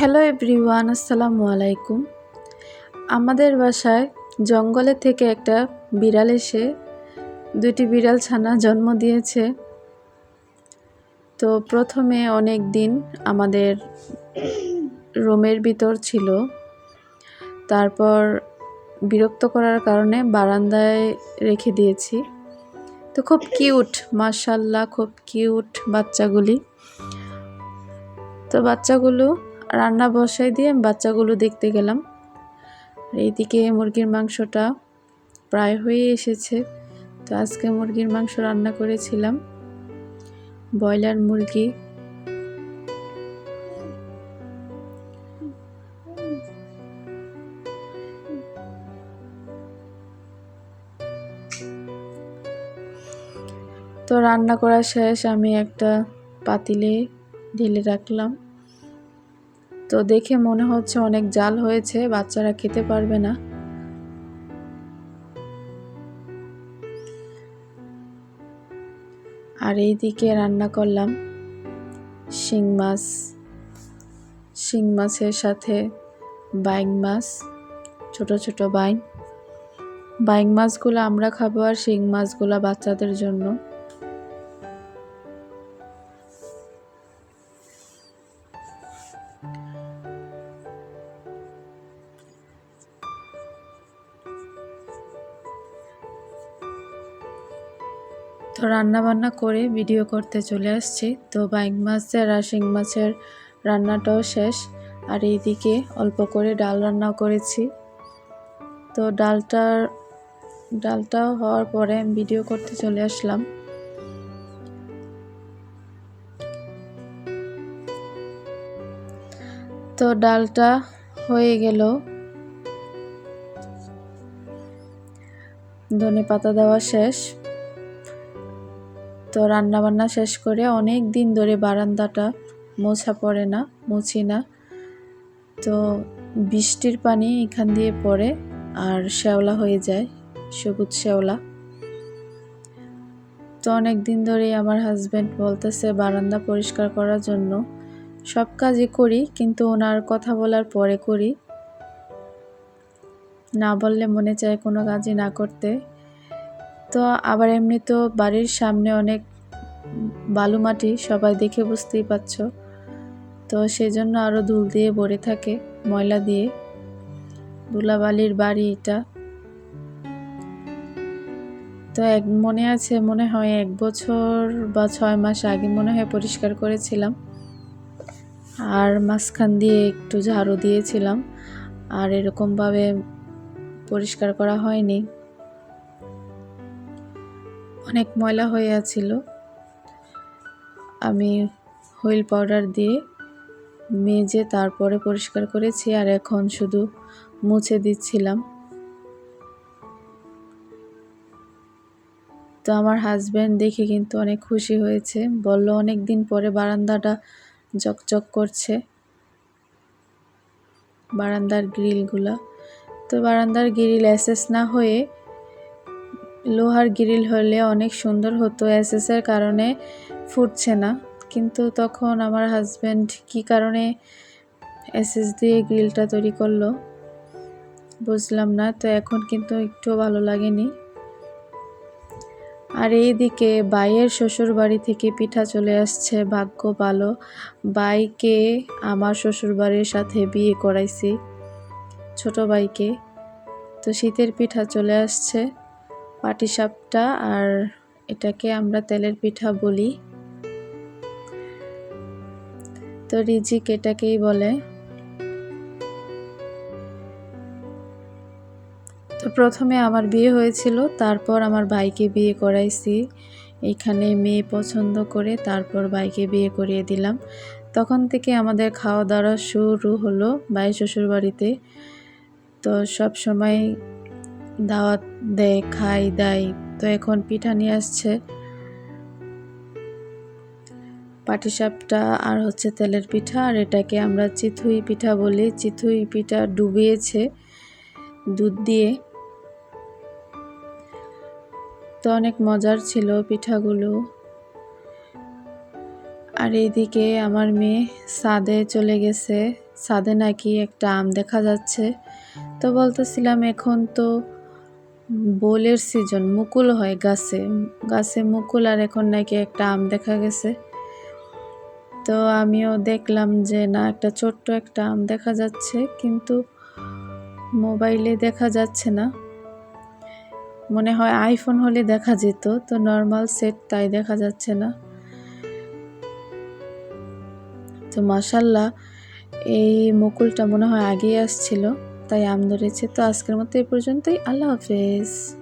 Hello everyone আসসালামু আলাইকুম। আমাদের বাসায় জঙ্গলে থেকে একটা বিড়াল এসে দুটি বিড়াল ছানা জন্ম দিয়েছে। তো প্রথমে অনেক দিন আমাদের রুমের ভিতর ছিল। তারপর বিরক্ত করার কারণে বারান্দায় রেখে দিয়েছি। তো খুব কিউট মার্শাল্লাহ খুব কিউট বাচ্চাগুলি। তো বাচ্চাগুলো রান্না বসাই দিয়ে বাচ্চাগুলো দেখতে গেলাম। এইদিকে মুরগির মাংসটা প্রায় হয়ে এসেছে। তো আজকে মুরগির মাংস রান্না করেছিলাম। ব্রয়লার মুরগি। তো রান্না করা শেষ, আমি একটা পাতিলে ঢেলে রাখলাম। তো দেখে মনে হচ্ছে অনেক জাল হয়েছে, বাচ্চারা খেতে পারবে না। আর এই দিকে রান্না করলাম শিং মাছ, শিং মাছের সাথে বাইং মাছ, ছোট ছোট বাইং। বাইং মাছগুলো আমরা খাব আর শিং মাছগুলো বাচ্চাদের জন্য। তো রান্না বান্না করে ভিডিও করতে চলে আসছি। তো বাইক মাছের আর শিং মাছের রান্নাটাও শেষ। আর এইদিকে অল্প করে ডাল রান্নাও করেছি। তো ডালটার, ডালটা হওয়ার পরে আমি ভিডিও করতে চলে আসলাম। তো ডালটা হয়ে গেল। ধনে পাতা দেওয়া শেষ। তো রান্না বান্না শেষ করে অনেক দিন ধরে বারান্দাটা মোছা পড়ে না, মুছি না। তো বৃষ্টির পানি এখান দিয়ে পড়ে আর শ্যাওলা হয়ে যায়, সবুজ শ্যাওলা। তো অনেক দিন ধরেই আমার হাজব্যান্ড বলতেছে বারান্দা পরিষ্কার করার জন্য সব কাজই করি, কিন্তু ওনার কথা বলার পরে করি। না বললে মনে চায় কোনো কাজই না করতে। তো আবার এমনি তো বাড়ির সামনে অনেক বালু মাটি সবাই দেখে বুঝতেই পারছ। তো সেই জন্য আরও ধুল দিয়ে ভরে থাকে, ময়লা দিয়ে। ধুলাবালির বাড়ি এটা। তো এক, মনে আছে, মনে হয় এক বছর বা ছয় মাস আগে মনে হয় পরিষ্কার করেছিলাম। আর মাঝখান দিয়ে একটু ঝাড়ু দিয়েছিলাম। আর এরকমভাবে পরিষ্কার করা হয়নি। অনেক ময়লা হয়ে আছিল। আমি হুইল পাউডার দিয়ে মেজে তারপরে পরিষ্কার করেছি আর এখন শুধু মুছে দিচ্ছিলাম। তো আমার হাজব্যান্ড দেখে কিন্তু অনেক খুশি হয়েছে। বলল অনেক দিন পরে বারান্দাটা চকচক করছে, বারান্দার গ্রিলগুলা তো বারান্দার গ্রিল অ্যাসেস না হয়ে লোহার গ্রিল হলে অনেক সুন্দর হতো অ্যাসেসের কারণে ফুটছে না। কিন্তু তখন আমার হাজব্যান্ড কি কারণে এসএস দিয়ে গ্রিলটা তৈরি করল বুঝলাম না, তো এখন কিন্তু একটু ভালো লাগেনি। আর এইদিকে বাইয়ের শ্বশুর বাড়ি থেকে পিঠা চলে আসছে, ভাগ্য ভালো। বাইকে আমার শ্বশুর বাড়ির সাথে বিয়ে করাইছি, ছোট বাইকে। তো শীতের পিঠা চলে আসছে। পাটিসাপটা আর এটাকে আমরা তেলের পিঠা বলি। তো রিজিক এটাকেই বলে। তো প্রথমে আমার বিয়ে হয়েছিল, তারপর আমার ভাইকে বিয়ে করাইছি। এখানে মেয়ে পছন্দ করে তারপর ভাইকে বিয়ে করিয়ে দিলাম। তখন থেকে আমাদের খাওয়া দাওয়া শুরু হলো ভাই শ্বশুর বাড়িতে তো সব সময় দাওয়াত দেয় খাই দেয়। তো এখন পিঠা নিয়ে আসছে। পাটিসাপটা আর হচ্ছে তেলের পিঠা, আর এটাকে আমরা চিথুই পিঠা বলি। চিথুই পিঠা ডুবিয়েছে দুধ দিয়ে। তো অনেক মজার ছিল পিঠাগুলো। আর এইদিকে আমার মেয়ে সাদে চলে গেছে। ছাদে নাকি একটা আম দেখা যাচ্ছে। তো বলতেছিলাম, এখন তো বোলের সিজন, মুকুল হয় গাছে। গাছে মুকুল আর এখন নাকি একটা আম দেখা গেছে। তো আমিও দেখলাম যে না, একটা ছোট্ট একটা আম দেখা যাচ্ছে, কিন্তু মোবাইলে দেখা যাচ্ছে না। মনে হয় আইফোন হলে দেখা যেত, তো নর্মাল সেট তাই দেখা যাচ্ছে না। তো মাসাল্লাহ এই মুকুলটা মনে হয় আগেই আসছিল। তাই আম ধরেছে। তো আজকের মতো এই পর্যন্তই। আল্লাহ হাফেজ।